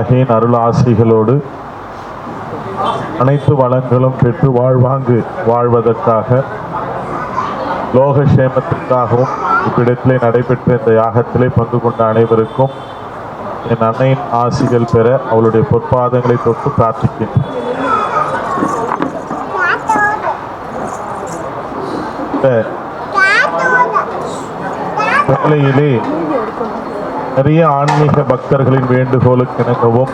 வாராகியின் அருள் ஆசிகளோடு அனைத்து வளங்களும் பெற்று வாழ்வாங்கு வாழ்வதற்காக லோக சேமத்திற்காகவும் இவ்விடத்திலே நடைபெற்ற இந்த யாகத்திலே பங்கு கொண்ட அனைவருக்கும் என் அன்னையின் ஆசிகள் பெற அவளுடைய பொற்பாதங்களை தொட்டு பிரார்த்திக்கின்றேன். இந்த நிறைய ஆன்மீக பக்தர்களின் வேண்டுகோளுக்கு இணங்கவும்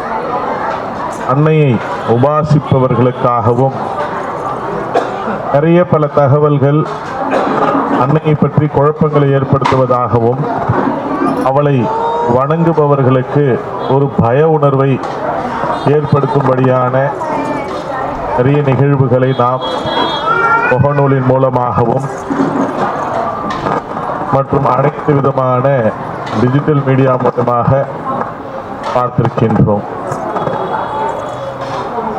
அன்னையை உபாசிப்பவர்களுக்காகவும் நிறைய பல தகவல்கள் அன்னையை பற்றி குழப்பங்களை ஏற்படுத்துவதாகவும் அவளை வணங்குபவர்களுக்கு ஒரு பய உணர்வை ஏற்படுத்தும்படியான நிறைய நிகழ்வுகளை நாம் முகநூலின் மூலமாகவும் மற்றும் அனைத்து விதமான டிஜிட்டல் மீடியா மூலமாக பார்த்திருக்கின்றோம்.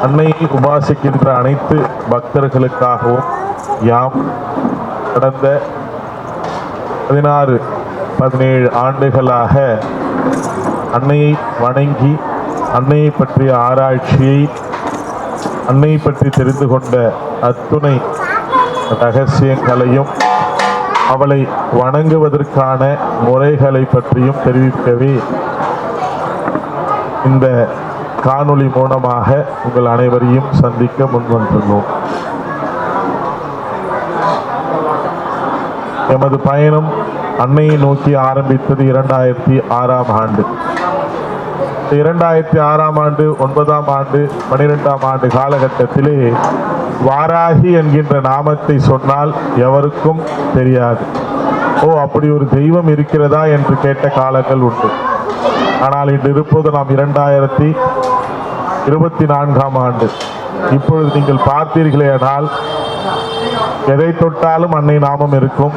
அன்னையை உபாசிக்கின்ற அனைத்து பக்தர்களுக்காகவும் யாம் கடந்த பதினாறு பதினேழு ஆண்டுகளாக அன்னையை வணங்கி அன்னையை பற்றிய ஆராய்ச்சியை அன்னையை பற்றி தெரிந்து கொண்ட அத்துணை ரகசியங்களையும் அவளை வணங்குவதற்கான முறைகளை பற்றியும் தெரிவிக்கவே இந்த காணொளி மூலமாக உங்கள் அனைவரையும் சந்திக்க முன்வந்துள்ளோம். எமது பயணம் அன்னையை நோக்கி ஆரம்பித்தது இரண்டாயிரத்தி ஆறாம் ஆண்டு. இரண்டாயிரத்தி ஆறாம் ஆண்டு ஒன்பதாம் ஆண்டு பனிரெண்டாம் ஆண்டு காலகட்டத்திலே வாராகி என்கின்ற நாமத்தை சொன்னால் எவருக்கும் தெரியாது. ஓ அப்படி ஒரு தெய்வம் இருக்கிறதா என்று கேட்ட காலங்கள் உண்டு. ஆனால் இன்று இருப்பது நாம் இரண்டாயிரத்தி இருபத்தி நான்காம் ஆண்டு. இப்பொழுது நீங்கள் பார்த்தீர்களேனால் எதை தொட்டாலும் அன்னை நாமம் இருக்கும்.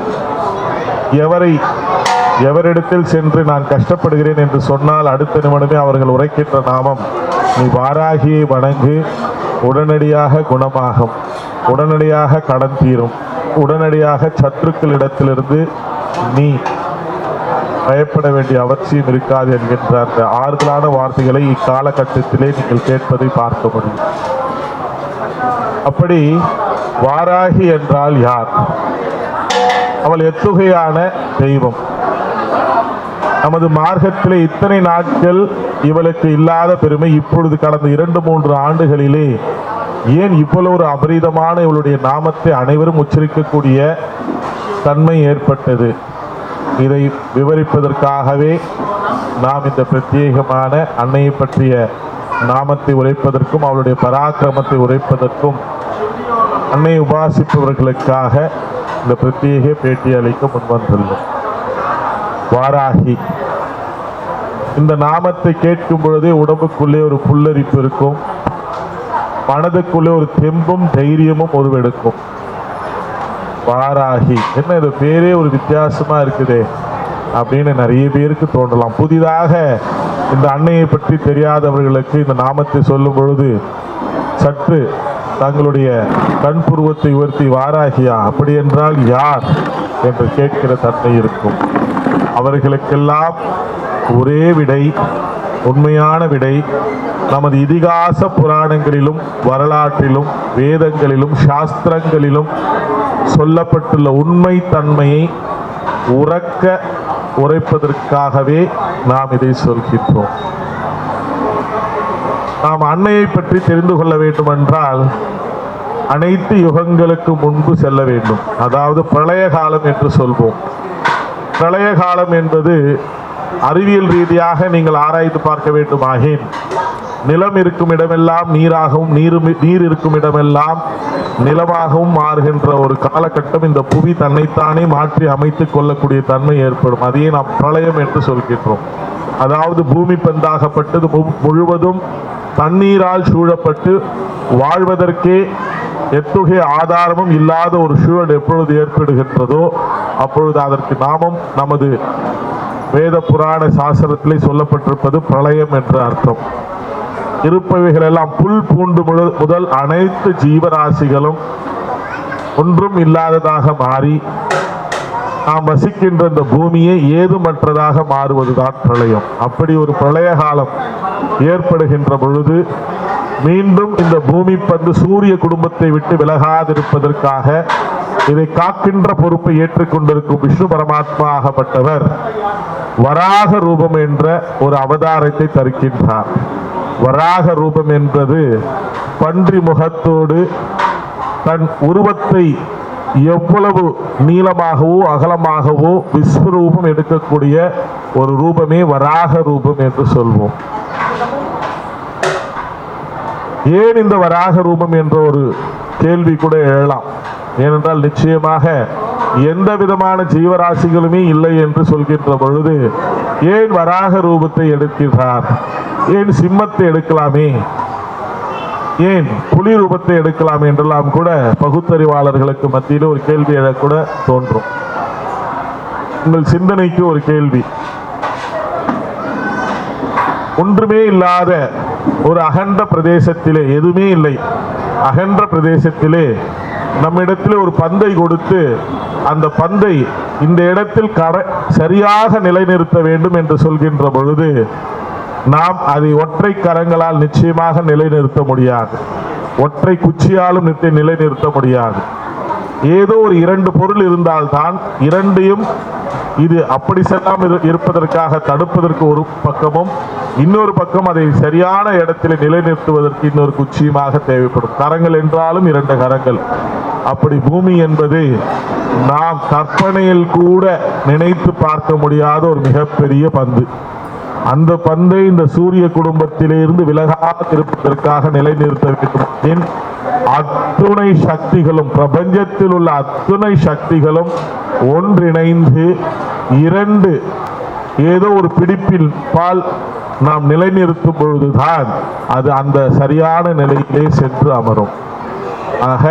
எவரை எவரிடத்தில் சென்று நான் கஷ்டப்படுகிறேன் என்று சொன்னால் அடுத்த நிமிடமே அவர்கள் உரைக்கின்ற நாமம் நீ வாராகியை வணங்கு உடனடியாக குணமாகும். உடனடியாக கடன் தீரும். உடனடியாக சத்துருக்களிடத்திலிருந்து நீ பயப்பட வேண்டிய அவசியம் இருக்காது என்கின்ற அந்த ஆறுதலான வார்த்தைகளை இக்காலகட்டத்திலே நீங்கள் கேட்பதை பார்க்க முடியும். அப்படி வாராகி என்றால் யார்? அவள் எத்துகையான தெய்வம்? நமது மார்க்கத்திலே இத்தனை நாட்கள் இவளுக்கு இல்லாத பெருமை இப்பொழுது கடந்த இரண்டு மூன்று ஆண்டுகளிலே ஏன் இவ்வளவு ஒரு அபரீதமான இவளுடைய நாமத்தை அனைவரும் உச்சரிக்கக்கூடிய தன்மை ஏற்பட்டது? இதை விவரிப்பதற்காகவே நாம் இந்த பிரத்யேகமான அன்னையை பற்றிய நாமத்தை உரைப்பதற்கும் அவளுடைய பராக்கிரமத்தை உரைப்பதற்கும் அன்னை உபாசிப்பவர்களுக்காக இந்த பிரத்யேக பேட்டி அளிக்க முன்வந்துள்ளோம். வாராகி. இந்த நாமத்தை கேட்கும் பொழுதே உடம்புக்குள்ளே ஒரு புல்லரிப்பு இருக்கும். மனதுக்குள்ளே ஒரு தெம்பும் தைரியமும் உருவெடுக்கும். வாராகி. என்ன இது பேரே ஒரு வித்தியாசமா இருக்குதே அப்படின்னு நிறைய பேருக்கு தோன்றலாம். புதிதாக இந்த அன்னையை பற்றி தெரியாதவர்களுக்கு இந்த நாமத்தை சொல்லும் பொழுது சற்று தங்களுடைய கண் புருவத்தை உயர்த்தி வாராகியா அப்படி என்றால் யார்? என்று கேட்கிற தன்மை இருக்கும். அவர்களுக்கெல்லாம் ஒரே விடை உண்மையான விடை. நமது இதிகாச புராணங்களிலும் வரலாற்றிலும் வேதங்களிலும் சாஸ்திரங்களிலும் சொல்லப்பட்டுள்ள உண்மை தன்மையை உறக்க உரைப்பதற்காகவே நாம் இதை சொல்கின்றோம். நாம் அன்னையை பற்றி தெரிந்து கொள்ள வேண்டுமென்றால் அனைத்து யுகங்களுக்கு முன்பு செல்ல வேண்டும். அதாவது பிரளய காலம் என்று சொல்வோம். பிரளய காலம் என்பது அறிவியல் ரீதியாக நீங்கள் ஆராய்ந்து பார்க்க வேண்டுமாகின் நிலம் இருக்கும் இடமெல்லாம் நீராகவும் நீர் நீர் இருக்கும் இடமெல்லாம் நிலமாகவும் மாறுகின்ற ஒரு காலகட்டம் இந்த புவி தன்னைத்தானே மாற்றி அமைத்துக் கொள்ளக்கூடிய தன்மை ஏற்படும். அதையே நாம் பிரளயம் என்று சொல்கின்றோம். அதாவது பூமி பந்தாகப்பட்டது மு- முழுவதும் தண்ணீரால் சூழப்பட்டு வாழ்வதற்கே எத்துகைய ஆதாரமும் இல்லாத ஒரு சூழல் எப்பொழுது ஏற்படுகின்றதோ அப்பொழுது அதற்கு நாமும் நமது வேத புராண சாஸ்திரத்திலே சொல்லப்பட்டிருப்பது பிரளயம் என்ற அர்த்தம். இருப்பவைகள் எல்லாம் புல் பூண்டு முழு- முதல் அனைத்து ஜீவராசிகளும் ஒன்றும் இல்லாததாக மாறி நாம் வசிக்கின்ற இந்த பூமியை ஏதுமற்றதாக மாறுவதுதான் பிரளயம். அப்படி ஒரு பிரளய காலம் ஏற்படுகின்ற பொழுது மீண்டும் இந்த பூமி பந்து சூரிய குடும்பத்தை விட்டு விலகாதிருப்பதற்காக இதை காக்கின்ற பொறுப்பை ஏற்றுக்கொண்டிருக்கும் விஷ்ணு பரமாத்மா ஆகப்பட்டவர் வராக ரூபம் என்ற ஒரு அவதாரத்தை தருக்கின்றார் வராக ரூபம் என்பது பன்றி முகத்தோடு தன் உருவத்தை எவ்வளவு நீளமாகவோ அகலமாகவோ விஸ்வரூபம் எடுக்கக்கூடிய ஒரு ரூபமே வராக ரூபம் என்று சொல்வோம். ஏன் இந்த வராக ரூபம் என்ற ஒரு கேள்வி கூட எழலாம்? ஏனென்றால் நிச்சயமாக எந்த விதமான ஜீவராசிகளுமே இல்லை என்று சொல்கின்ற பொழுது ஏன் வராக ரூபத்தை எடுக்கிறார் ஏன் சிம்மத்தை எடுக்கலாமே? ஏன் புலி ரூபத்தை எடுக்கலாம் என்றெல்லாம் கூட பகுத்தறிவாளர்களுக்கு மத்தியில் ஒரு கேள்வி எழக்கூட தோன்றும். உங்கள் சிந்தனைக்கு ஒரு கேள்வி. ஒன்றுமே இல்லாத ஒரு அகன்ற பிரதேசத்திலே எதுவுமே இல்லை. அகன்ற பிரதேசத்திலே நம்மிடத்தில் ஒரு பந்தை கொடுத்து அந்த பந்தை இந்த இடத்தில் கர சரியாக நிலைநிறுத்த வேண்டும் என்று சொல்கின்ற பொழுது நாம் அதை ஒற்றை கரங்களால் நிச்சயமாக நிலைநிறுத்த முடியாது. ஒற்றை குச்சியாலும் நிறுத்தி நிலைநிறுத்த முடியாது. ஏதோ ஒரு இரண்டு பொருள் இருந்தால்தான் இரண்டையும் இது அப்படி செல்லாமல் இரு- இருப்பதற்காக தடுப்பதற்கு ஒரு பக்கமும் இன்னொரு பக்கம் அதை சரியான இடத்தில் நிலைநிறுத்துவதற்கு இன்னொரு குச்சியுமாக தேவைப்படும். கரங்கள் என்றாலும் இரண்டு கரங்கள். அப்படி பூமி என்பது நாம் கற்பனையில் கூட நினைத்து பார்க்க முடியாத ஒரு மிகப்பெரிய பந்து. அந்த பந்தை இந்த சூரிய குடும்பத்திலிருந்து விலகாமல் இருப்பதற்காக நிலைநிறுத்த வேண்டும். அத்துணை சக்திகளும் பிரபஞ்சத்தில் உள்ள அத்துணை சக்திகளும் ஒன்றிணைந்து இரண்டு ஏதோ ஒரு பிடிப்பில் பால் நாம் நிலைநிறுத்தும் பொழுதுதான் அது அந்த சரியான நிலையிலே சென்று அமரும். ஆக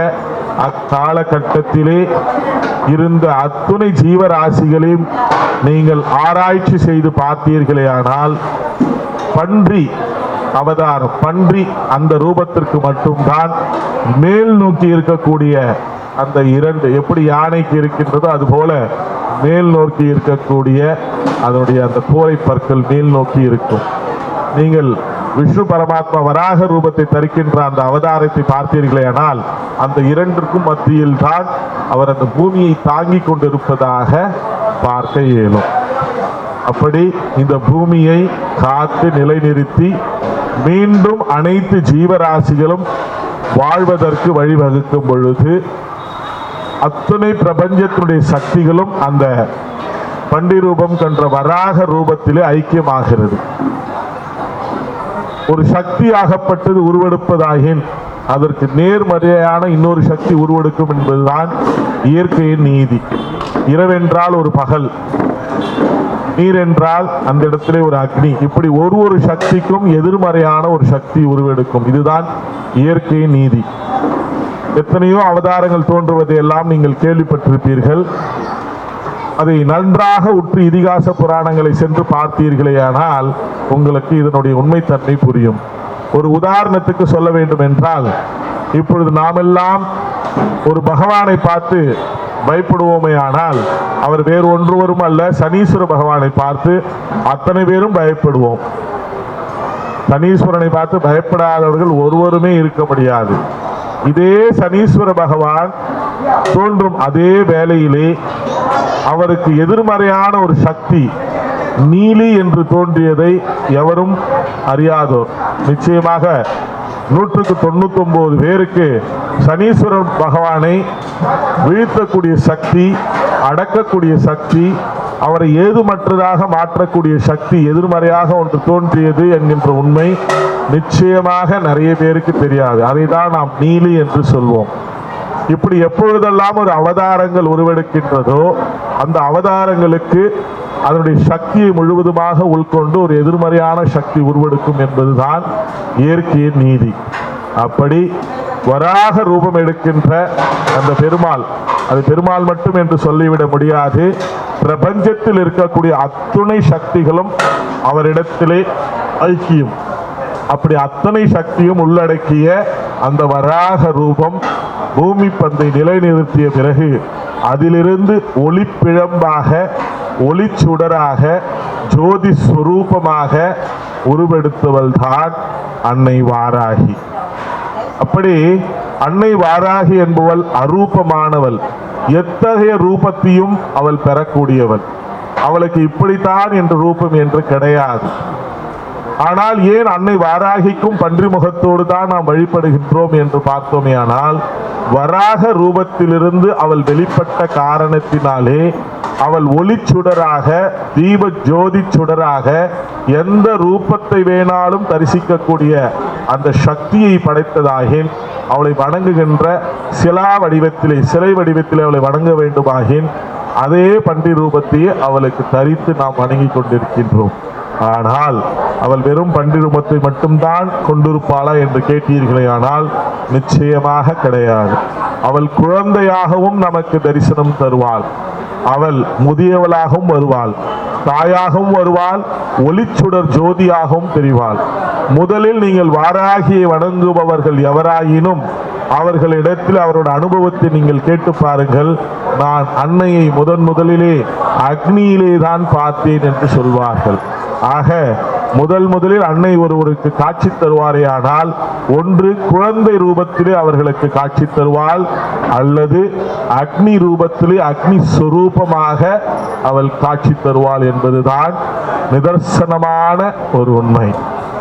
அக்காலகட்டத்திலே இருந்த அத்துணை ஜீவராசிகளையும் நீங்கள் ஆராய்ச்சி செய்து பார்த்தீர்களேயானால் பன்றி அவதாரம் பன்றி அந்த ரூபத்திற்கு மட்டும்தான் மேல் நோக்கி இருக்கக்கூடிய அந்த இரண்டு எப்படி யானைக்கு இருக்கின்றதோ அதுபோல மேல் நோக்கி இருக்கக்கூடிய அதனுடைய அந்த கோரை பற்கள் மேல் நோக்கி இருக்கும். நீங்கள் விஷ்ணு பரமாத்மா வராக ரூபத்தை தரிக்கின்ற அந்த அவதாரத்தை பார்த்தீர்களேயானால் அந்த இரண்டிற்கும் மத்தியில் தான் அவர் அந்த பூமியை தாங்கிக் கொண்டிருப்பதாக பார்க்க இயலும். அப்படி இந்த பூமியை காத்து நிலைநிறுத்தி மீண்டும் அனைத்து ஜீவராசிகளும் வாழ்வதற்கு வழிவகுக்கும் பொழுது அத்துணை பிரபஞ்சத்தினுடைய சக்திகளும் அந்த பண்டி ரூபம் கன்ற வராக ரூபத்திலே ஐக்கியமாகிறது. ஒரு சக்தி ஆகப்பட்டது உருவெடுப்பதாகின் அதற்கு நேர்மறையான இன்னொரு சக்தி உருவெடுக்கும் என்பதுதான் இயற்கையின் நீதி. இரவென்றால் ஒரு பகல். நீர் என்றால் அந்த இடத்திலே ஒரு அக்னி. இப்படி ஒரு ஒரு சக்திக்கும் எதிர்மறையான ஒரு சக்தி உருவெடுக்கும். இதுதான் இயற்கை நீதி. எத்தனையோ அவதாரங்கள் தோன்றுவதை எல்லாம் நீங்கள் கேள்விப்பட்டிருப்பீர்கள். அதை நன்றாக உற்று இதிகாச புராணங்களை சென்று பார்த்தீர்களேயானால் உங்களுக்கு இதனுடைய உண்மைத்தன்மை புரியும். ஒரு உதாரணத்துக்கு சொல்ல வேண்டும் என்றால் இப்பொழுது நாமெல்லாம் ஒரு பகவானை பார்த்து பயப்படுவோமே ஆனால் அவர் வேறு ஒன்றுவரும் அல்ல. சனீஸ்வர பகவானை பார்த்து அத்தனை பேரும் பயப்படுவோம். சனீஸ்வரனை பார்த்து பயப்படாதவர்கள் ஒருவருமே இருக்க முடியாது. இதே சனீஸ்வர பகவான் தோன்றும் அதே வேளையிலே அவருக்கு எதிர்மறையான ஒரு சக்தி நீலி என்று தோன்றியதை எவரும் அறியாதோர். நிச்சயமாக நூற்றுக்கு தொண்ணூத்தி ஒன்பது பேருக்கு சனீஸ்வரன் பகவானை வீழ்த்தக்கூடிய சக்தி அடக்கக்கூடிய சக்தி அவரை ஏதுமற்றதாக மாற்றக்கூடிய சக்தி எதிர்மறையாக ஒன்று தோன்றியது என்கின்ற உண்மை நிச்சயமாக நிறைய பேருக்கு தெரியாது. அதை தான் நாம் நீலி என்று சொல்வோம். இப்படி எப்பொழுதெல்லாம் ஒரு அவதாரங்கள் உருவெடுக்கின்றதோ அந்த அவதாரங்களுக்கு அதனுடைய சக்தியை முழுவதுமாக உள்கொண்டு ஒரு எதிர்மறையான சக்தி உருவெடுக்கும் என்பதுதான் இயற்கையின் நீதி. அப்படி வராக ரூபம் எடுக்கின்ற அந்த பெருமாள் அது பெருமாள் மட்டும் என்று சொல்லிவிட முடியாது. பிரபஞ்சத்தில் இருக்கக்கூடிய அத்துணை சக்திகளும் அவரிடத்திலே ஐக்கியம். அப்படி அத்தனை சக்தியும் உள்ளடக்கிய அந்த வராக ரூபம் பூமி பந்தை நிலைநிறுத்திய பிறகு அதிலிருந்து ஒளிப்பிழம்பாக ஒளிச்சுடராக ஜோதி ஸ்வரூபமாக உருவெடுத்தவள் தான் அன்னை வாராகி. அப்படி அன்னை வாராகி என்பவள் அரூபமானவள். எத்தகைய ரூபத்தையும் அவள் பெறக்கூடியவள். அவளுக்கு இப்படித்தான் என்ற ரூபம் என்று கிடையாது. ஆனால் ஏன் அன்னை வாராகிக்கும் பன்றி முகத்தோடு தான் நாம் வழிபடுகின்றோம் என்று பார்த்தோமே ஆனால் வராக ரூபத்திலிருந்து அவள் வெளிப்பட்ட காரணத்தினாலே அவள் ஒளி சுடராக தீப ஜோதி சுடராக எந்த ரூபத்தை வேணாலும் தரிசிக்கக்கூடிய அந்த சக்தியை படைத்ததாகின் அவளை வணங்குகின்ற சிலா வடிவத்திலே சிலை வடிவத்திலே அவளை வணங்க வேண்டுமாகின் அதே பன்றி ரூபத்தையே அவளுக்கு தரித்து நாம் வணங்கிக் கொண்டிருக்கின்றோம். ஆனால் அவள் வெறும் பன்றி ரூபத்தை மட்டும்தான் கொண்டிருப்பாளா என்று கேட்டீர்களே ஆனால் நிச்சயமாக கிடையாது. அவள் குழந்தையாகவும் நமக்கு தரிசனம் தருவாள். அவள் முதியவளாகவும் வருவாள். தாயாகவும் வருவாள். ஒளிச்சுடர் ஜோதியாகவும் தெரிவாள். முதலில் நீங்கள் வாராகியை வணங்குபவர்கள் எவராயினும் அவர்களிடத்தில் அவரோட அனுபவத்தை நீங்கள் கேட்டு பாருங்கள். நான் அன்னையை முதன் முதலிலே அக்னியிலே தான் பார்த்தேன் என்று சொல்வார்கள். ஆக முதல் முதலில் அன்னை ஒருவருக்கு காட்சி தருவாரேயானால் ஒன்று குழந்தை ரூபத்திலே அவர்களுக்கு காட்சி தருவாள் அல்லது அக்னி ரூபத்திலே அக்னி சுரூபமாக அவள் காட்சி தருவாள் என்பதுதான் நிதர்சனமான ஒரு உண்மை.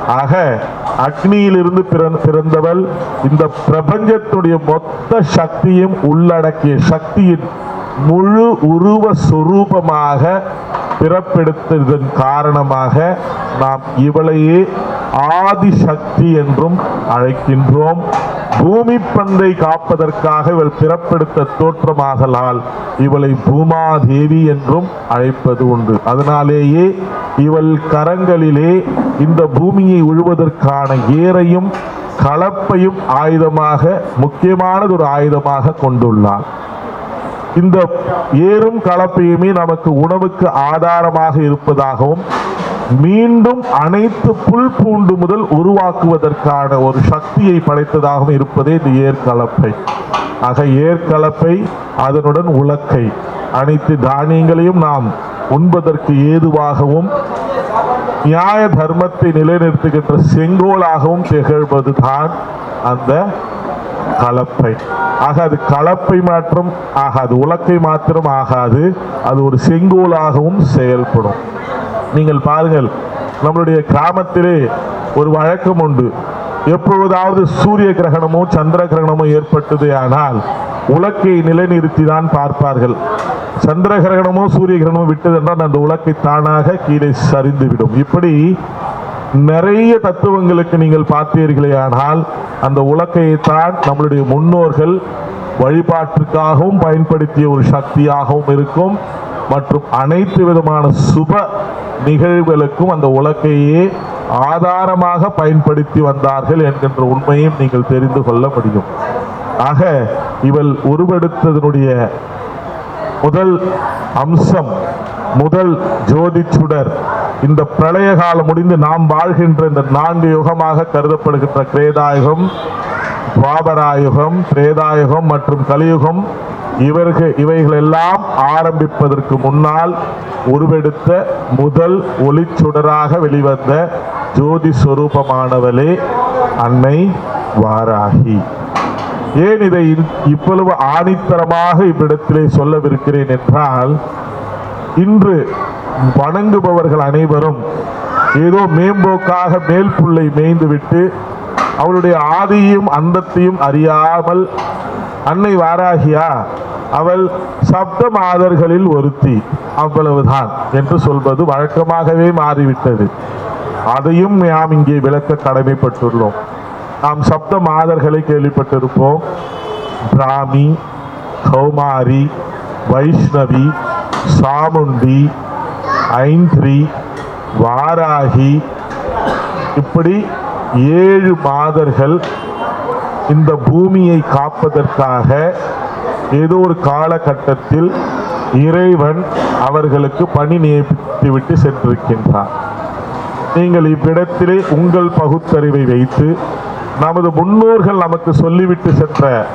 ஆக அக்னியிலிருந்து பிறந்தவள் இந்த பிரபஞ்சத்துடைய மொத்த சக்தியும் உள்ளடக்கிய சக்தியின் முழு உருவ சுரூபமாக பிறப்பெடுத்ததன் காரணமாக நாம் இவளையே ஆதி சக்தி என்றும் அழைக்கின்றோம். பூமி பந்தை காப்பதற்காக இவள் பிறப்பெடுத்த தோற்றமாகலால் இவளை பூமாதேவி என்றும் அழைப்பது உண்டு. அதனாலேயே இவள் கரங்களிலே இந்த பூமியை உழுவதற்கான ஏரையும் கலப்பையும் ஆயுதமாக முக்கியமானது ஒரு ஆயுதமாக கொண்டுள்ளாள். இந்த ஏறும் கலப்பையுமே நமக்கு உணவுக்கு ஆதாரமாக இருப்பதாகவும் மீண்டும் அனைத்து புல் பூண்டு முதல் உருவாக்குவதற்கான ஒரு சக்தியை படைத்ததாகவும் இருப்பதே இந்த ஏற்கலப்பை. ஆக ஏற்கலப்பை அதனுடன் உலக்கை. அனைத்து தானியங்களையும் நாம் உண்பதற்கு ஏதுவாகவும் நியாய தர்மத்தை நிலைநிறுத்துகின்ற செங்கோலாகவும் திகழ்வதுதான் அந்த கலப்பை. ஆக அது கலப்பை மாற்றம் ஆகாது உலக்கை மாத்திரம் ஆகாது அது ஒரு செங்கோலாகவும் செயல்படும். நீங்கள் பாருங்கள் நம்மளுடைய கிராமத்திலே ஒரு வழக்கம் உண்டு. எப்பொழுதாவது சூரிய கிரகணமோ சந்திர கிரகணமோ ஏற்பட்டது ஆனால் உலக்கை நிலைநிறுத்தி தான் பார்ப்பார்கள். சந்திர கிரகணமோ சூரிய கிரகணமோ விட்டது என்றால் அந்த உலக்கை தானாக கீழே சரிந்துவிடும். இப்படி நிறைய தத்துவங்களுக்கு நீங்கள் பார்த்தீர்களே ஆனால் அந்த உலக்கையைத்தான் நம்மளுடைய முன்னோர்கள் வழிபாட்டிற்காகவும் பயன்படுத்திய ஒரு சக்தியாகவும் இருக்கும். மற்றும் அனைத்து விதமான சுப நிகழ்வுகளுக்கும் அந்த உலக்கையே ஆதாரமாக பயன்படுத்தி வந்தார்கள் என்கின்ற உண்மையும் நீங்கள் தெரிந்து கொள்ள முடியும். ஆக இவள் உருவெடுத்ததனுடைய முதல் அம்சம் முதல் ஜோதி சுடர் இந்த பிரளய காலம் முடிந்து நாம் வாழ்கின்ற இந்த நான்கு யுகமாக கருதப்படுகின்ற கிரேதாயுகம் துவாபராயுகம் திரேதாயுகம் மற்றும் கலியுகம் இவர்கள் இவைகளெல்லாம் ஆரம்பிப்பதற்கு முன்னால் உருவெடுத்த முதல் ஒளிச்சுடராக வெளிவந்த ஜோதி சொரூபமானவளே அன்னை வாராகி. ஏன் இதை இவ்வளவு ஆணித்தரமாக இவ்விடத்திலே சொல்லவிருக்கிறேன் என்றால் இன்று வணங்குபவர்கள் அனைவரும் ஏதோ மேம்போக்காக மேல் புல்லை மேய்ந்துவிட்டு அவளுடைய ஆதியும் அந்தத்தையும் அறியாமல் அன்னை வாராகியா அவள் சப்த மாதர்களில் ஒருத்தி அவ்வளவுதான் என்று சொல்வது வழக்கமாகவே மாறிவிட்டது. அதையும் நாம் இங்கே விளக்க கடமைப்பட்டுள்ளோம். நாம் சப்த மாதர்களை கேள்விப்பட்டிருப்போம். பிராமி கௌமாரி வைஷ்ணவி சாமுண்டி ஐந்திரி வாராகி. இப்படி ஏழு மாதர்கள் இந்த பூமியை காப்பதற்காக ஏதோ ஒரு காலகட்டத்தில் இறைவன் அவர்களுக்கு பணி நியமித்துவிட்டு சென்றிருக்கின்றார். நீங்கள் இவ்விடத்திலே உங்கள் பகுத்தறிவை வைத்து நமது முன்னோர்கள் நமக்கு சொல்லிவிட்டு சென்ற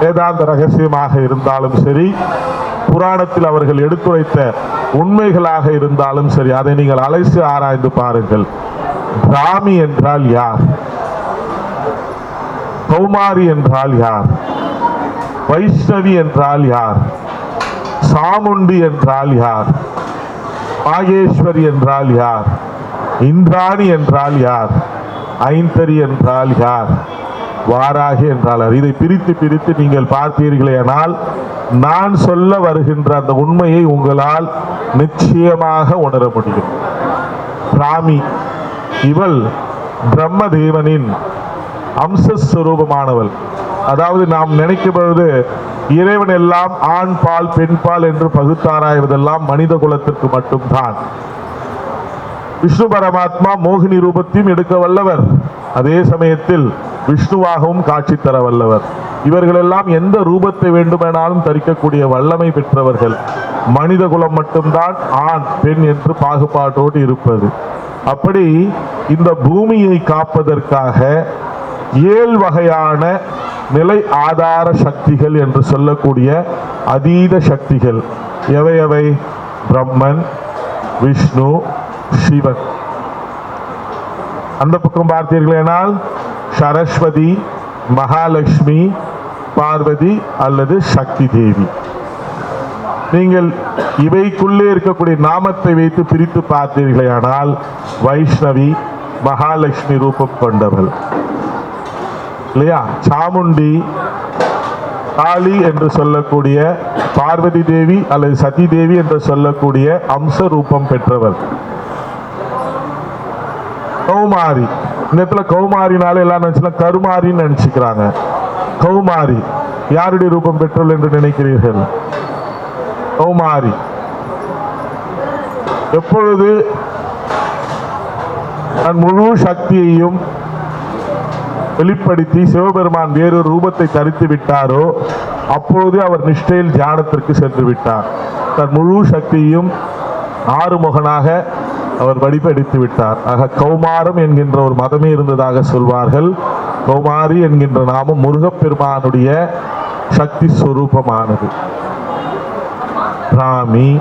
வேதாந்த ரகசியமாக இருந்தாலும் சரி புராணத்தில் அவர்கள் எடுத்துரைத்த உண்மைகளாக இருந்தாலும் சரி அதை நீங்கள் அலைசி ஆராய்ந்து பாருங்கள். பிராமி என்றால் யார்? கௌமாரி என்றால் யார்? வைஷ்ணவி என்றால் யார்? சாமுண்டி என்றால் யார்? மாகேஸ்வரி என்றால் யார்? இந்திராணி என்றால் யார்? ஐந்தரி என்றால் யார்? வாராகி என்றாளர் இதை பிரித்து பிரித்து நீங்கள் பார்த்தீர்களேனால் நான் சொல்ல வருகின்ற அந்த உண்மையை உங்களால் நிச்சயமாக உணர முடியும். பிராமி இவள் பிரம்மதேவனின் அம்சஸ்வரூபமானவள். அதாவது நாம் நினைக்கும் பொழுது இறைவன் எல்லாம் ஆண் பால் பெண் பால் என்று பகுத்தாராய்வதெல்லாம் மனித குலத்திற்கு மட்டும்தான். விஷ்ணு பரமாத்மா மோகினி ரூபத்தையும் எடுக்க வல்லவர். அதே சமயத்தில் விஷ்ணுவாகவும் காட்சி தர வல்லவர். இவர்களெல்லாம் எந்த ரூபத்தை வேண்டுமானாலும் தரிக்கக்கூடிய வல்லமை பெற்றவர்கள். மனித குலம் மட்டும்தான் ஆண் பெண் என்று பாகுபாட்டோடு இருப்பது. அப்படி இந்த பூமியை காப்பதற்காக ஏழு வகையான நிலை ஆதார சக்திகள் என்று சொல்லக்கூடிய அதீத சக்திகள். எவை எவை? பிரம்மன் விஷ்ணு சிவன் அந்த பக்கம் பார்த்தீர்களேனால் சரஸ்வதி மகாலட்சுமி பார்வதி அல்லது சக்தி தேவி. நீங்கள் இவைக்குள்ளே இருக்கக்கூடிய நாமத்தை வைத்து பிரித்து பார்த்தீர்களேயானால் வைஷ்ணவி மகாலட்சுமி ரூபம் கொண்டவள். இல்லையா? சாமுண்டி காளி என்று சொல்லக்கூடிய பார்வதி தேவி அல்லது சதி தேவி என்று சொல்லக்கூடிய அம்ச ரூபம் பெற்றவர் கௌமாரி. இந்த இடத்துல கௌமாரினால எல்லாம் நினைச்சுனா கருமாரின்னு நினைச்சுக்கிறாங்க. கௌமாரி. யாருடைய ரூபம் பெற்றோல் என்று நினைக்கிறீர்கள்? கௌமாரி. எப்பொழுது தன் முழு சக்தியையும் வெளிப்படுத்தி சிவபெருமான் வேறொரு ரூபத்தை தரித்து விட்டாரோ அப்பொழுது அவர் நிஷ்டையில் தியானத்திற்கு சென்று விட்டார். தன் முழு சக்தியையும் ஆறுமுகனாக அவர் வழிபடித்து விட்டார். ஆக கௌமாரம் என்கின்ற ஒரு மதமே இருந்ததாக சொல்வார்கள். கௌமாரி என்கின்ற நாமம் முருகப்பெருமானுடைய சக்தி சுரூபமானது. ராமி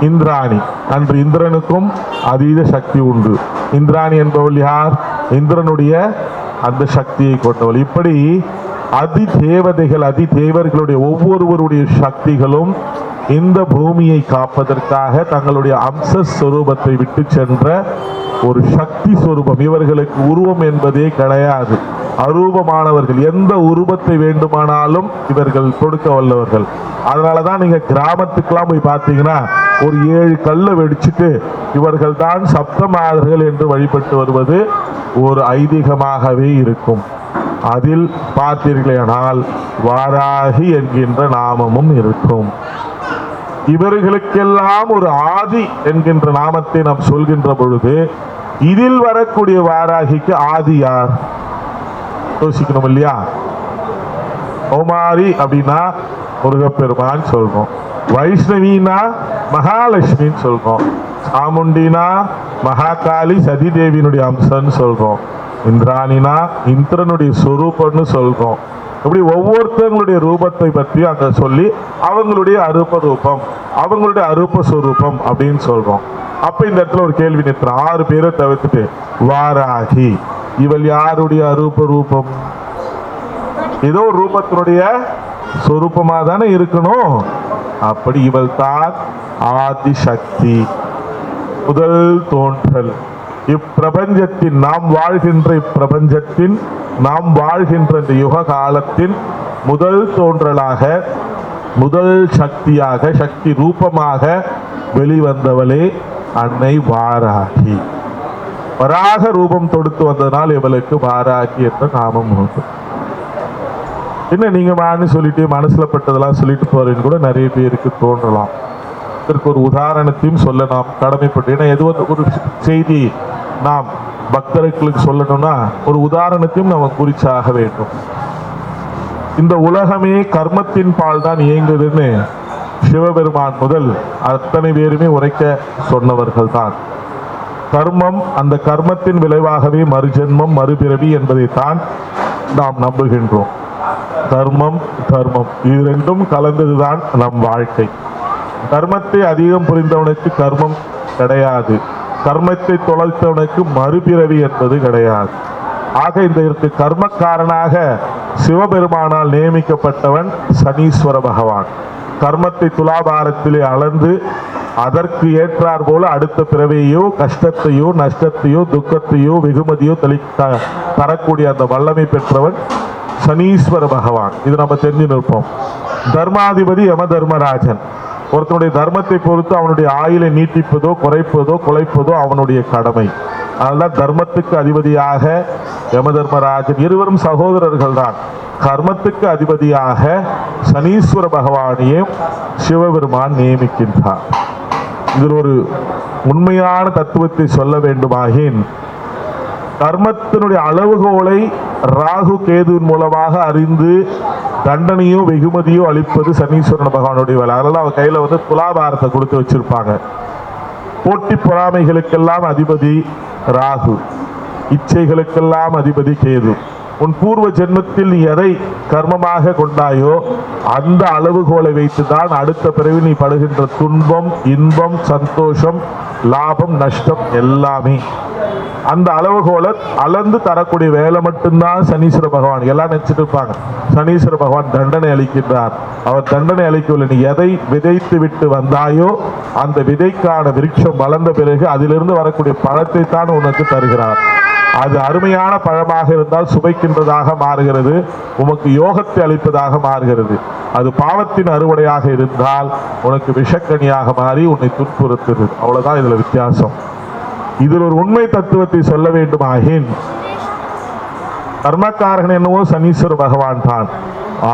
இந்திராணி. அன்று இந்திரனுக்கும் அதீத சக்தி உண்டு. இந்திராணி என்பவள் யார்? இந்திரனுடைய அந்த சக்தியை கொண்டவள். இப்படி அதி தேவதைகள் அதி தேவர்களுடைய ஒவ்வொருவருடைய சக்திகளும் இந்த பூமியை காப்பதற்காக தங்களுடைய அம்ச ஸ்வரூபத்தை விட்டு சென்ற ஒரு சக்தி சொரூபம். இவர்களுக்கு உருவம் என்பதே கிடையாது. அரூபமானவர்கள். எந்த உருவத்தை வேண்டுமானாலும் இவர்கள் கொடுக்க வல்லவர்கள். அதனால தான் நீங்கள் கிராமத்துக்கெல்லாம் போய் பார்த்தீங்கன்னா ஒரு ஏழு கல்லை வெடிச்சுட்டு இவர்கள் தான் சப்தமாதர்கள் என்று வழிபட்டு வருவது ஒரு ஐதீகமாகவே இருக்கும். அதில் பார்த்தீர்களேனால் வாராகி என்கின்ற நாமமும் இருக்கும். இவர்களுக்கெல்லாம் ஒரு ஆதி என்கின்ற நாமத்தை நாம் சொல்கின்ற பொழுது இதில் வரக்கூடிய வாராகிக்கு ஆதி யார்? யோசிக்கணும் இல்லையா? கௌமாரி அப்படின்னா முருகப்பெருமான் சொல்றோம். வைஷ்ணவினா மகாலட்சுமின்னு சொல்றோம். சாமுண்டினா மகாகாளி சதிதேவியினுடைய அம்சம்னு சொல்றோம். இந்திராணினா இந்திரனுடைய சொரூபம்னு சொல்றோம். இப்படி ஒவ்வொருத்தவங்களுடைய ரூபத்தை பற்றி அங்கே சொல்லி அவங்களுடைய அரூப ரூபம் அவங்களுடைய அருப்ப சுரூபம் அப்படின்னு சொல்கிறோம் அப்போ இந்த இடத்துல ஒரு கேள்வி நிறுத்துறோம் ஆறு பேரை தவிர்த்துட்டு வாராகி. இவள் யாருடைய அரூப ரூபம்? ஏதோ ஒரு ரூபத்தினுடைய சொரூபமாக தானே இருக்கணும். அப்படி இவள் தான் ஆதிசக்தி முதல் தோன்றல். இப்பிரபஞ்சத்தின் நாம் வாழ்கின்ற இப்பிரபஞ்சத்தின் நாம் வாழ்கின்ற இந்த யுக காலத்தின் முதல் தோன்றலாக முதல் சக்தியாக சக்தி ரூபமாக வெளிவந்தவளே அன்னை வாராகி. வராக ரூபம் தொடுத்து வந்ததனால் இவளுக்கு வாராகி என்ற நாமம் உண்டு. என்ன நீங்க மான்னு சொல்லிட்டு மனசுல பட்டதெல்லாம் சொல்லிட்டு போறேன்னு கூட நிறைய பேருக்கு தோன்றலாம். அதற்கு ஒரு உதாரணத்தையும் சொல்ல நாம் கடமைப்பட்டு ஏன்னா எது வந்து ஒரு செய்தி நாம் பக்தர்களுக்கு சொல்லணும்னா ஒரு உதாரணத்தையும் நம்ம குறிச்சாக வேண்டும். இந்த உலகமே கர்மத்தின் பால் தான் இயங்குதுன்னு சிவபெருமான் முதல் அத்தனை பேருமே உரைக்க சொன்னவர்கள் தான் கர்மம் அந்த கர்மத்தின் விளைவாகவே மறுஜென்மம் மறுபிறவி என்பதைத்தான் நாம் நம்புகின்றோம். தர்மம் தர்மம் இது ரெண்டும் கலந்ததுதான் நம் வாழ்க்கை. கர்மத்தை அதிகம் புரிந்தவனுக்கு கர்மம் கிடையாது. கர்மத்தை தொலைத்தவனுக்கு மறுபிறவி என்பது கிடையாது. ஆக இந்த இதற்கு கர்மக்காரனாக சிவபெருமானால் நியமிக்கப்பட்டவன் சனீஸ்வர பகவான். கர்மத்தை துலாபாரத்திலே அளந்து அதற்கு ஏற்றார் போல அடுத்த பிறவையோ கஷ்டத்தையோ நஷ்டத்தையோ துக்கத்தையோ வெகுமதியோ தெளி த- தரக்கூடிய அந்த வல்லமை பெற்றவன் சனீஸ்வர பகவான். இது நம்ம தெரிஞ்சு நிற்போம் தர்மாதிபதி யம தர்மராஜன் ஒருத்தனுடைய தர்மத்தை பொறுத்து அவனுடைய ஆயுளை நீட்டிப்பதோ குறைப்பதோ குலைப்பதோ அவனுடைய கடமை. அதனால்தான் தர்மத்துக்கு அதிபதியாக யம தர்மராஜன் இருவரும் சகோதரர்கள் தான் கர்மத்துக்கு அதிபதியாக சனீஸ்வர பகவானையும் சிவபெருமான் நியமிக்கின்றார். இதில் ஒரு உண்மையான தத்துவத்தை சொல்ல வேண்டுமாகின் கர்மத்தினுடைய அளவுகோலை ராகு கேதுவின் மூலமாக அறிந்து தண்டனையும் வெகுமதியும் அளிப்பது சனீஸ்வரன் பகவானுடைய வேலை. அதனால அவர் கையில வந்து துலாபாரத்தை கொடுத்து வச்சிருப்பாங்க. போட்டி பொறாமைகளுக்கெல்லாம் அதிபதி ராகு. இச்சைகளுக்கெல்லாம் அதிபதி கேது. உன் பூர்வ ஜென்மத்தில் நீ எதை கர்மமாக கொண்டாயோ அந்த அளவுகோலை வைத்துதான் அடுத்த பிறவி நீ படுகின்ற துன்பம் இன்பம் சந்தோஷம் லாபம் நஷ்டம் எல்லாமே. அந்த அளவுகோலை அளந்து தரக்கூடிய வேலை மட்டும்தான் சனீஸ்வர பகவான். எல்லாம் நினைச்சிட்டு இருப்பாங்க சனீஸ்வர பகவான் தண்டனை அளிக்கின்றார். அவர் தண்டனை அளிக்கவில்லை. நீ எதை விதைத்து விட்டு வந்தாயோ அந்த விதைக்கான விருட்சம் வளர்ந்த பிறகு அதிலிருந்து வரக்கூடிய பழத்தை தான் உனக்கு தருகிறார். அது அருமையான பழமாக இருந்தால் சுவைக்கின்றதாக மாறுகிறது. உமக்கு யோகத்தை அளிப்பதாக மாறுகிறது. அது பாவத்தின் அறுவடையாக இருந்தால் உனக்கு விஷக்கனியாக மாறி உன்னை துன்புறுத்துகிறது. அவ்வளவுதான் இதுல வித்தியாசம். இதில் ஒரு உண்மை தத்துவத்தை சொல்ல வேண்டுமாகின் கர்மக்காரகன் என்னவோ சனீஸ்வர பகவான் தான்.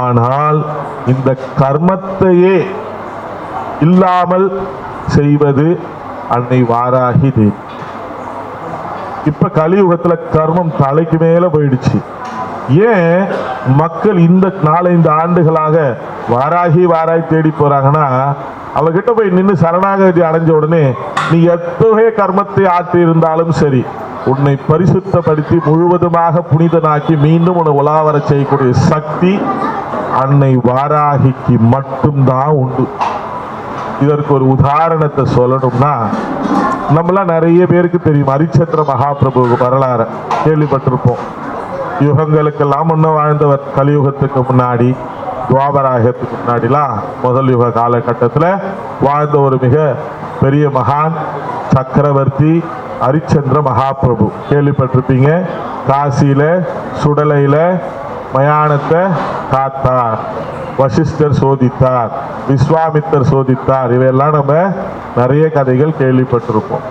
ஆனால் இந்த கர்மத்தையே இல்லாமல் செய்வது அன்னை வாராகி தேவி. இப்ப கலியுகத்துல கர்மம் தலைக்கு மேல போயிடுச்சு. ஏன் மக்கள் இந்த நாலஞ்சு ஆண்டுகளாக வாராகி வாராய் தேடி போறாங்கன்னா அவகிட்ட போய் நின்று சரணாகதி அடைஞ்ச உடனே நீ எத்தகைய கர்மத்தை ஆற்றி இருந்தாலும் சரி உன்னை பரிசுத்தப்படுத்தி முழுவதுமாக புனிதனாக்கி மீண்டும் உன்னை உலாவர செய்யக்கூடிய சக்தி அன்னை வாராகிக்கு மட்டும்தான் உண்டு. இதற்கு ஒரு உதாரணத்தை சொல்லணும்னா நம்மளாம் நிறைய பேருக்கு தெரியும் ஹரிச்சந்திர மகாபிரபு வரலாறு கேள்விப்பட்டிருப்போம். யுகங்களுக்கெல்லாம் முன்ன வாழ்ந்தவர் கலியுகத்துக்கு முன்னாடி துவாபராயத்துக்கு முன்னாடிலாம் முதல் யுக காலகட்டத்தில் வாழ்ந்த ஒரு மிக பெரிய மகான் சக்கரவர்த்தி ஹரிச்சந்திர மகாபிரபு. கேள்விப்பட்டிருப்பீங்க? காசியில சுடலையில மயானத்தை காத்தார் வசிஷ்டர் சோதித்தார் விஸ்வாமித்தர் சோதித்தார். இவையெல்லாம் நம்ம நிறைய கதைகள் கேள்விப்பட்டிருப்போம்.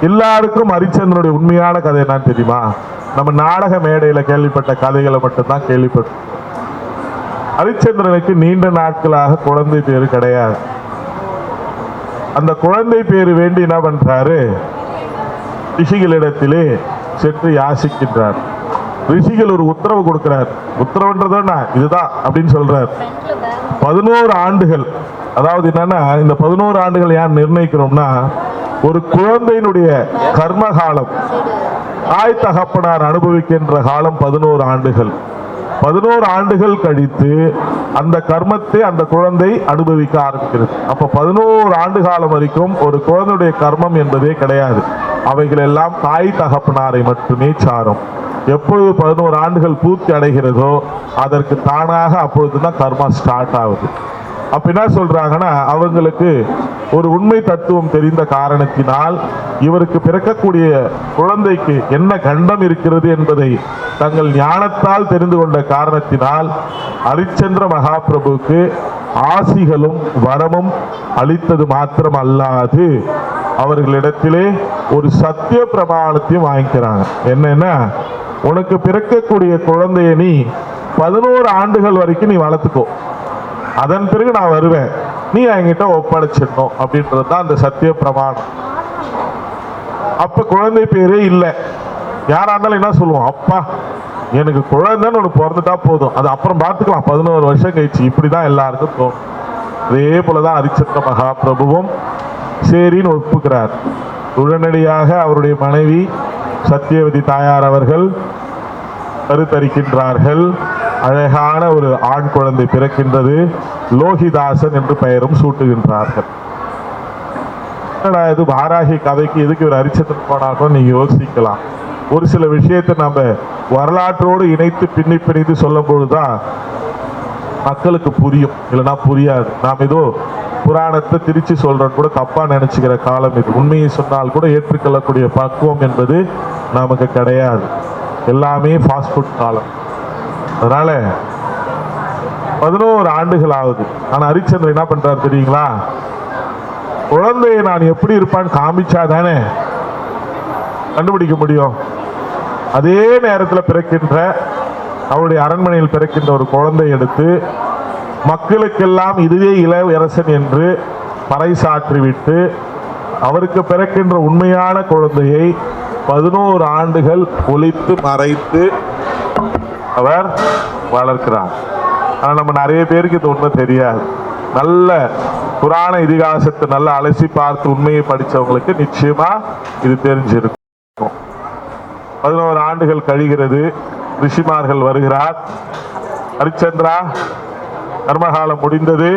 எல்லாருக்கும் ஹரிச்சந்திரனுடைய உண்மையான கதை என்னன்னு தெரியுமா? நம்ம நாடக மேடையில் கேள்விப்பட்ட கதைகளை மட்டும்தான் கேள்விப்பட்டோம் ஹரிச்சந்திரனுக்கு நீண்ட நாட்களாக குழந்தை பேர் கிடையாது. அந்த குழந்தை பேர் வேண்டி என்ன பண்றாரு? ரிஷிகளிடத்திலே சென்று யாசிக்கின்றார். ரிஷிகள் ஒரு உத்தரவு கொடுக்கிறார். உத்தரவுன்றதுன்னா இதுதான் அப்படின்னு சொல்றார். பதினோரு ஆண்டுகள் அதாவது என்னன்னா இந்த பதினோரு ஆண்டுகள் ஏன் நிர்ணயிக்கிறோம்னா ஒரு குழந்தையினுடைய கர்மகாலம் தாய் தகப்பனார் அனுபவிக்கின்ற காலம் பதினோரு ஆண்டுகள். பதினோரு ஆண்டுகள் கழித்து அந்த கர்மத்தை அந்த குழந்தை அனுபவிக்க ஆரம்பிக்கிறது. அப்ப பதினோரு ஆண்டு காலம் வரைக்கும் ஒரு குழந்தையுடைய கர்மம் என்பதே கிடையாது. அவைகள் எல்லாம் தாய் தகப்பனாரை மட்டுமே சாரும். எப்பொழுது பதினோரு ஆண்டுகள் பூர்த்தி அடைகிறதோ அதற்கு தானாக அப்பொழுதுதான் கர்மா ஸ்டார்ட் ஆகுது. அப்ப என்ன சொல்றாங்கன்னா அவங்களுக்கு ஒரு உண்மை தத்துவம் தெரிந்த காரணத்தினால் இவருக்கு பிறக்கக்கூடிய குழந்தைக்கு என்ன கண்டம் இருக்கிறது என்பதை தங்கள் ஞானத்தால் தெரிந்து கொண்ட காரணத்தினால் ஹரிச்சந்திர மகாபிரபுவுக்கு ஆசிகளும் வரமும் அளித்தது மாத்திரம் அல்லாது அவர்களிடத்திலே ஒரு சத்திய பிரமாணத்தையும் வாங்கிக்கிறாங்க. என்னன்னா உனக்கு பிறக்கக்கூடிய குழந்தைய நீ பதினோரு ஆண்டுகள் வரைக்கும் நீ வளர்த்துக்கோ. அதன் பிறகு நான் வருவேன். நீ என்கிட்ட ஒப்படைச்சிடணும் அப்படின்றது தான் அந்த சத்திய பிரமாணம். அப்ப குழந்தை பேரே இல்லை. யாரா இருந்தாலும் என்ன சொல்லுவோம்? அப்பா எனக்கு குழந்தைன்னு ஒன்று பிறந்துட்டா போதும். அது அப்புறம் பார்த்துக்கலாம். பதினோரு வருஷம் கழிச்சு இப்படிதான் எல்லாருக்கும் தோணும். அதே போலதான் அரிச்சந்திர மகாபிரபுவும் சரின்னு ஒப்புக்கிறார். உடனடியாக அவருடைய மனைவி சத்தியவதி தாயார் அவர்கள் கருத்தரிக்கின்றார்கள். அழகான ஒரு ஆண் குழந்தை பிறக்கின்றது. லோகிதாசன் என்று பெயரும் சூட்டுகின்றார்கள். என்னடா இது? வாராகி கதைக்கு எதுக்கு ஒரு அரிச்சந்திரன் போனாலும் நீங்க யோசிக்கலாம். ஒரு சில விஷயத்தை நம்ம வரலாற்றோடு இணைத்து பின்னி பிணைத்து சொல்லும் பொழுதுதான் மக்களுக்கு புரியும். இல்லைன்னா புரியாது. நாம் ஏதோ புராணத்தை திருச்சி சொல்றோம் கூட தப்பா நினைச்சுக்கிற காலம் இது. உண்மையை சொன்னால் கூட ஏற்றுக்கொள்ளக்கூடிய பக்குவம் என்பது நமக்கு கிடையாது. எல்லாமே ஃபாஸ்ட் ஃபுட் காலம். அதனால பதினோரு ஆண்டுகள் ஆகுது. ஆனா ஹரிச்சந்திரன் என்ன பண்றாரு தெரியுங்களா? குழந்தையை நான் எப்படி இருப்பான்னு காமிச்சா தானே கண்டுபிடிக்க முடியும். அதே நேரத்தில் பிறக்கின்ற அவருடைய அரண்மனையில் பிறக்கின்ற ஒரு குழந்தை எடுத்து மக்களுக்கெல்லாம் இதுவே இளவரசன் என்று பறைசாற்றிவிட்டு அவருக்கு பிறக்கின்ற உண்மையான குழந்தையை பதினோரு ஆண்டுகள் ஒழித்து மறைத்து அவர் வளர்க்கிறார். ஆனால் நம்ம நிறைய பேருக்கு இது உண்மை தெரியாது. நல்ல புராண இதிகாசத்தை நல்லா அலசி பார்த்து உண்மையை படிச்சவங்களுக்கு நிச்சயமா இது தெரிஞ்சிருக்கும். பதினோரு ஆண்டுகள் கழிகிறது ரிஷிமார்கள் வருகிறார். ஹரிச்சந்திரா கர்மகாலம் முடிந்தது.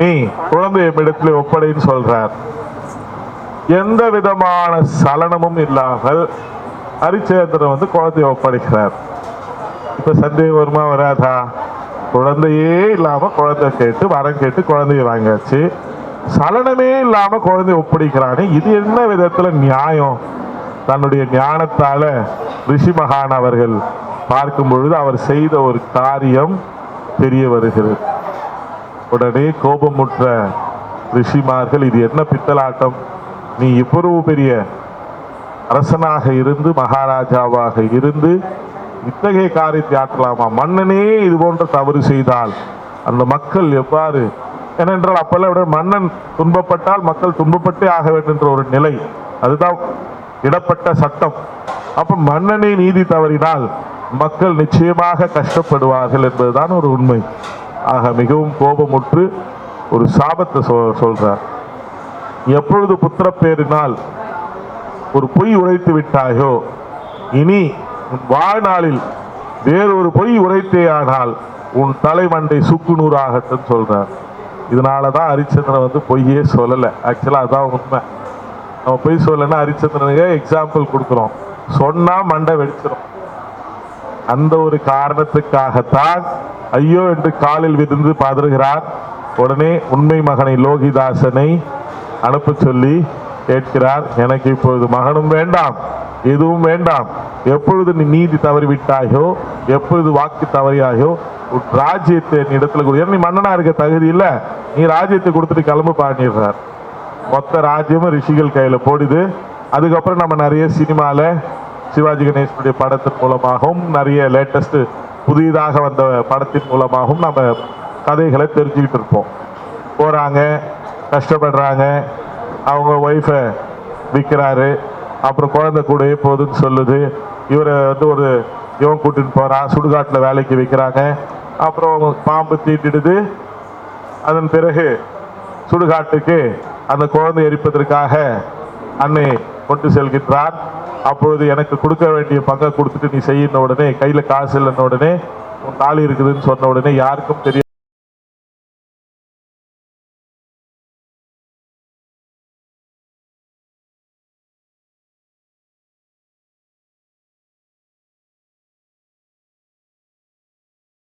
நீ குழந்தை இடத்துல ஒப்படைன்னு சொல்றார். எந்த விதமான சலனமும் இல்லாமல் ஹரிச்சந்திரன் வந்து குழந்தைய ஒப்படைக்கிறார். இப்போ சந்தேகம் வருமா வராதா? குழந்தையே இல்லாமல் குழந்தை கேட்டு வரம் கேட்டு குழந்தைய வாங்கியாச்சு. சலனமே இல்லாமல் குழந்தைய ஒப்படைக்கிறானே. இது என்ன விதத்தில் நியாயம்? தன்னுடைய ஞானத்தால் ரிஷி மகான் அவர்கள் பார்க்கும் பொழுது அவர் செய்த ஒரு காரியம் தெரிய வருகிறது. உடனே கோபமுற்ற ரிஷிமார்கள் இது என்ன பித்தலாட்டம்? நீ இவ்வளவு பெரிய அரசனாக இருந்து மகாராஜாவாக இருந்து இத்தகைய காரியத்தை ஆற்றலாமா மன்னனே இது போன்ற தவறு செய்தால் அந்த மக்கள் எவ்வாறு? ஏனென்றால் அப்பெல்லாம் விட மன்னன் துன்பப்பட்டால் மக்கள் துன்பப்பட்டே ஆக வேண்டும் என்ற ஒரு நிலை. அதுதான் இடப்பட்ட சட்டம். அப்ப மன்னனே நீதி தவறினால் மக்கள் நிச்சயமாக கஷ்டப்படுவார்கள் என்பதுதான் ஒரு உண்மை. ஆக மிகவும் கோபமுற்று ஒரு சாபத்தை சொ சொல்றார். எப்பொழுது புத்திரப்பேரினால் ஒரு பொய் உழைத்து விட்டாயோ இனி உன் வாழ்நாளில் வேறொரு பொய் உரைத்தேயானால் உன் தலைமண்டை சுக்குநூறாகட்டும் சொல்றார். இதனால தான் ஹரிச்சந்திரன் வந்து பொய்யே சொல்லலை. ஆக்சுவலாக அதான் உண்மை. நம்ம பொய் சொல்லலைன்னா ஹரிச்சந்திரனுக்கு எக்ஸாம்பிள் கொடுக்குறோம்? சொன்னால் மண்டை வெடிச்சிடும் அந்த ஒரு காரணத்துக்காகத்தான் ஐயோ என்று காலில் விழுந்து பதறுகிறார் உடனே உண்மை மகனை லோகிதாசனை அனுப்ப சொல்லி கேட்கிறார். எனக்கு இப்பொழுது மகனும் வேண்டாம். எதுவும் வேண்டாம். எப்பொழுது நீ நீதி தவறிவிட்டாயோ எப்பொழுது வாக்கு தவறியாயோ உன் ராஜ்யத்தை என் இடத்துல கொடு. நீ மன்னனா இருக்க தகுதி இல்ல. நீ ராஜ்யத்தை கொடுத்துட்டு கிளம்பு பாடிடுறார் மொத்த ராஜ்யமும் ரிஷிகள் கையில போடுது. அதுக்கப்புறம் நம்ம நிறைய சினிமால சிவாஜி கணேசனுடைய படத்தின் மூலமாகவும் நிறைய லேட்டஸ்ட் புதிதாக வந்த படத்தின் மூலமாகவும் நம்ம கதைகளை தெரிஞ்சுக்கிட்டு இருப்போம். போறாங்க கஷ்டப்படுறாங்க. அவங்க ஒய்ஃபை விற்கிறாரு. அப்புறம் குழந்தை கூட போகுதுன்னு சொல்லுது. இவரை வந்து ஒரு இவன் கூட்டின்னு போகிறான் சுடுகாட்டில் வேலைக்கு வைக்கிறாங்க. அப்புறம் பாம்பு தீட்டிடுது. அதன் பிறகு சுடுகாட்டுக்கு அந்த குழந்தை எரிப்பதற்காக அன்னை கொண்டு செல்கின்றார் அப்பொழுது எனக்கு கொடுக்க வேண்டிய பங்கை கொடுத்துட்டு நீ செய்யின உடனே கையில் காசு இல்லைன்ன உடனே உன் தாலி இருக்குதுன்னு சொன்ன உடனே யாருக்கும் தெரியாது.